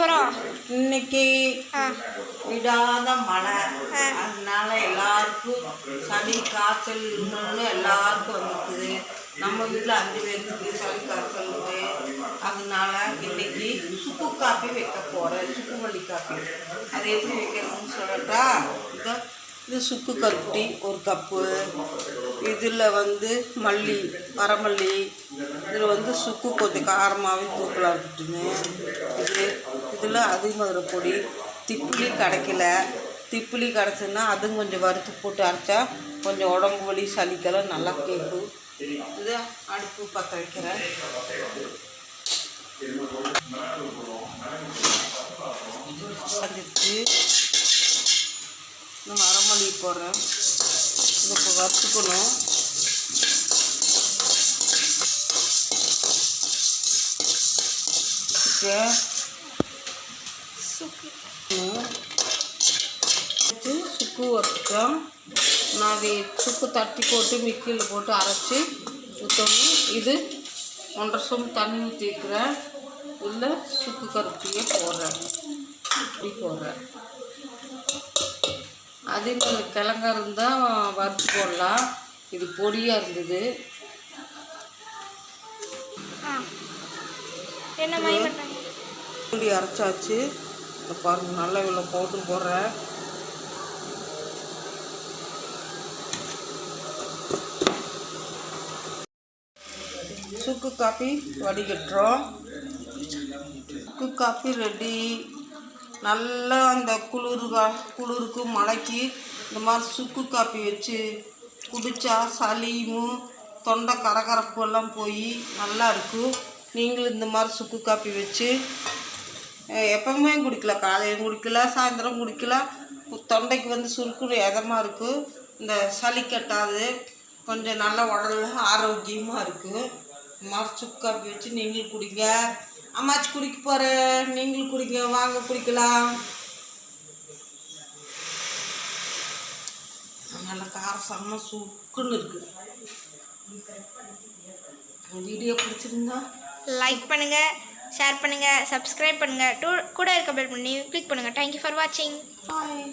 போகிறோம் இன்னைக்கு விடாத மழை. அதனால எல்லாருக்கும் சளி காய்ச்சல் இருமல்னு எல்லாருக்கும் வந்துருக்குது. நம்ம வீட்டில் அஞ்சு பேருக்கு சளி காய்ச்சல் இருக்கு. அதனால இன்னைக்கு சுக்கு காப்பி வைக்க போகிறேன் சுக்கு மல்லி காப்பி. அது எப்படி வைக்கணும்னு சொல்லட்டா? இது சுக்கு கருப்பட்டி ஒரு கப்பு இதில் வந்து மல்லி வரமல்லி இதில் வந்து சுக்கு கொஞ்சம் காரமாகவே தூக்கலாக இருக்கட்டுன்னு இது இதில் அதிமதுரை பொடி திப்பிலி கிடைக்கல திப்பிலி கிடச்சுன்னா அதுவும் கொஞ்சம் வறுத்து போட்டு அரைச்சா கொஞ்சம் உடம்பு வலி சளிக்கெல்லாம் நல்லா கேட்கும். இது அடுப்பு பற்ற வைக்கிறேன். வந்துச்சு போடுறேன். இதை இப்போ வறுத்துக்கணும் சுக்கு. வறுத்துட்டோம். நான் அதை சுக்கு தட்டி போட்டு மிக்சியில் போட்டு அரைச்சி ஊற்றணும் இது ஒன்றரை சொம்பு தண்ணி ஊற்றி வைக்கிறேன். இல்லை சுக்கு கருப்பட்டியே போடுறேன். இப்படி போடுறேன். அதே மாதிரி கிழங்கா இருந்தால் வறுத்து போடலாம். இது பொடியாக இருந்தது. இப்படி அரைச்சாச்சு. இந்த பாருங்க நல்லா இவ்வளோ போட்டு போடுறேன் சுக்கு காப்பி வடிகட்டுறோம். சுக்கு காப்பி ரெடி. நல்லா அந்த குளிர் குளிருக்கு மழைக்கு இந்த மாதிரி சுக்கு காப்பி வச்சு குடித்தா சளியும் தொண்டை கரகரப்பு எல்லாம் போய் நல்லா இருக்கும் நீங்களும் இந்த மாதிரி சுக்கு காப்பி வச்சு எப்பவுமே குடிக்கல காலையில் குடிக்கல சாயந்தரம் குடிக்கல. தொண்டைக்கு வந்து சுருக்கு இதமாக இருக்கும் இந்த சளி கட்டாது. கொஞ்சம் நல்ல உடல் ஆரோக்கியமாக இருக்கும் இந்த மாதிரி சுக்கு காப்பி வச்சு நீங்களும் குடிங்க. அம்மாச்சி குடிக்க போகிறேன் நீங்களும் குடிங்க வாங்க குடிக்கலாம். நல்ல காரம் செம்ம சுக்குன்னு இருக்குது வீடியோ பிடிச்சிருந்தா லைக் பண்ணுங்கள் ஷேர் பண்ணுங்கள் சப்ஸ்கிரைப் பண்ணுங்கள் டூ கூட இருக்க பெல் பண்ணி கிளிக் பண்ணுங்கள் தேங்க்யூ ஃபார் வாட்சிங் பாய்